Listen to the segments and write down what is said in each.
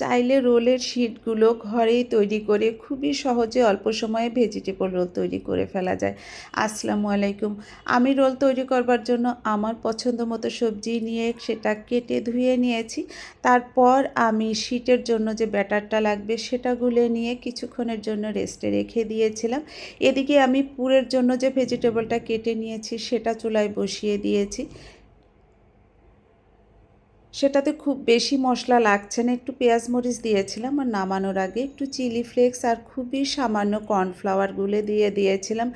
চাইলে রোলের শিটগুলো ঘরেই তৈরি করে খুবই সহজে অল্প সময়ে ভেজিটেবল রোল তৈরি করে ফেলা যায়। আসসালামু আলাইকুম। আমি রোল তৈরি করবার জন্য আমার পছন্দ মতো সবজি নিয়ে সেটা কেটে ধুয়ে নিয়েছি। তারপর আমি শিটের জন্য যে ব্যাটারটা লাগবে সেটা গুলে নিয়ে কিছুক্ষণের জন্য রেস্টে রেখে দিয়েছিলাম। এদিকে আমি পুরের জন্য যে ভেজিটেবলটা কেটে নিয়েছি সেটা চুলায় বসিয়ে দিয়েছি। সেটাতে খুব বেশি মশলা লাগছে না। একটু পেঁয়াজ মরিচ দিয়েছিলাম আর নামানোর আগে একটু চিলি ফ্লেক্স আর খুবই সামান্য কর্নফ্লাওয়ার গুলে দিয়ে দিয়েছিলাম।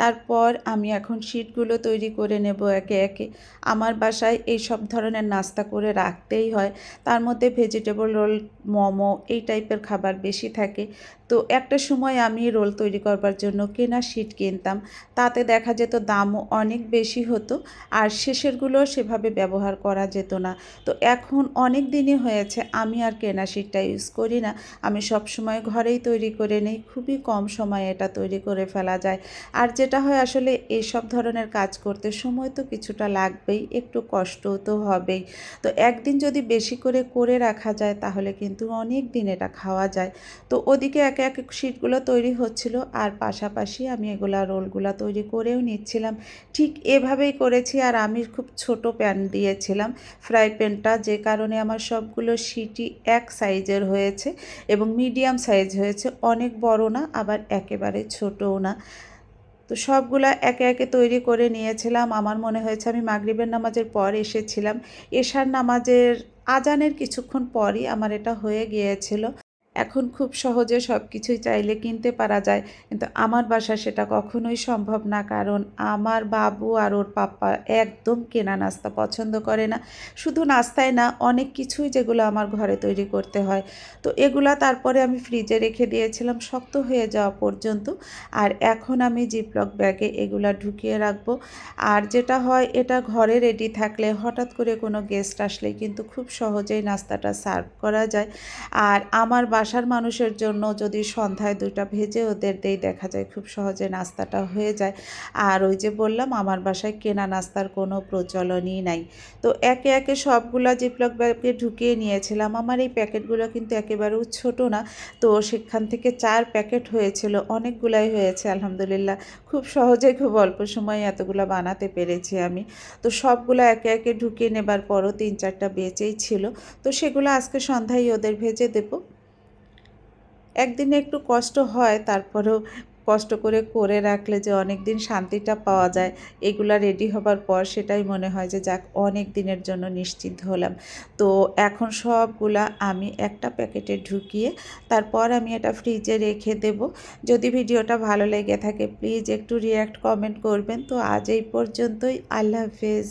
তারপর আমি এখন শিটগুলো তৈরি করে নেব একে একে। আমার বাসায় এই সব ধরনের নাস্তা করে রাখতেই হয়। তার মধ্যে ভেজিটেবল রোল মোমো এই টাইপের খাবার বেশি থাকে। তো একটা সময় আমি রোল তৈরি করবার জন্য কেনা শিট কিনতাম। তাতে দেখা যেত দামও অনেক বেশি হতো আর শেষেরগুলো সেভাবে ব্যবহার করা যেত না। তো এখন অনেক দিনই হয়েছে আমি আর কেনা শিটটা ইউজ করি না। আমি সব সময় ঘরেই তৈরি করে নেই। খুবই কম সময়ে এটা তৈরি করে ফেলা যায়। আর যেটা হয় আসলে এইসব ধরনের কাজ করতে সময় তো কিছুটা লাগবেই, একটু কষ্ট তো হবেই। তো একদিন যদি বেশি করে করে রাখা যায় তাহলে কিন্তু অনেক দিন এটা খাওয়া যায়। তো ওদিকে এক এক শিটগুলো তৈরি হচ্ছিল আর পাশাপাশি আমি এগুলা রোলগুলা তৈরি করেও নিচ্ছিলাম। ঠিক এভাবেই করেছি আর আমি খুব ছোট প্যান দিয়েছিলাম। ফ্রাই প্যানটা যে কারণে আমার সবগুলো শিটই এক সাইজের হয়েছে এবং মিডিয়াম সাইজ হয়েছে। অনেক বড় না, আবার একেবারে ছোটও না। তো সবগুলা একে একে তৈরি করে নিয়েছিলাম। আমার মনে হয়েছে আমি মাগরিবের নামাজের পর এসেছিলাম। এশার নামাজের আজানের কিছুক্ষণ পরই আমার এটা হয়ে গিয়েছিল। এখন খুব সহজে সব কিছুই চাইলে কিনতে পারা যায়। কিন্তু আমার বাসায় সেটা কখনোই সম্ভব না, কারণ আমার বাবু আর ওর পাপ্পা একদম কেনা নাস্তা পছন্দ করে না। শুধু নাস্তায় না, অনেক কিছুই যেগুলো আমার ঘরে তৈরি করতে হয়। তো এগুলা তারপরে আমি ফ্রিজে রেখে দিয়েছিলাম, শক্ত হয়ে যাওয়া পর্যন্ত। আর এখন আমি জিপলক ব্যাগে এগুলা ঢুকিয়ে রাখব। আর যেটা হয়, এটা ঘরে রেডি থাকলে হঠাৎ করে কোনো গেস্ট আসলে কিন্তু খুব সহজেই নাস্তাটা সার্ভ করা যায়। আর আমার বাসার মানুষের জন্য যদি সন্ধ্যায় দুটা ভেজে ওদের দেই দেখা যায় খুব সহজে নাস্তাটা হয়ে যায়। আর ওই যে বললাম, আমার বাসায় কেনা নাস্তার কোনো প্রচলনই নাই। তো একে একে সবগুলা জিপলক ব্যাগে ঢুকিয়ে নিয়েছিলাম। আমার এই প্যাকেটগুলো কিন্তু একেবারেও ছোট না। তো সেখান থেকে চার প্যাকেট হয়েছিল, অনেকগুলাই হয়েছে, আলহামদুলিল্লাহ। খুব সহজে, খুব অল্প সময়ে এতগুলো বানাতে পেরেছি আমি। তো সবগুলো একে একে ঢুকিয়ে নেবার পরও তিন চারটা বেঁচেই ছিল। তো সেগুলো আজকে সন্ধ্যায় ওদের ভেজে দেবো। একদিনে একটু কষ্ট হয়, তারপরেও কষ্ট করে করে রাখলে যে অনেক দিন শান্তিটা পাওয়া যায়, এগুলা রেডি হবার পর সেটাই মনে হয় যে যাক অনেক দিনের জন্য নিশ্চিত হলাম। তো এখন সবগুলা আমি একটা প্যাকেটে ঢুকিয়ে তারপর আমি এটা ফ্রিজে রেখে দেব। যদি ভিডিওটা ভালো লেগে থাকে প্লিজ একটু রিয়্যাক্ট কমেন্ট করবেন। তো আজ এই পর্যন্তই, আল্লাহ হাফেজ।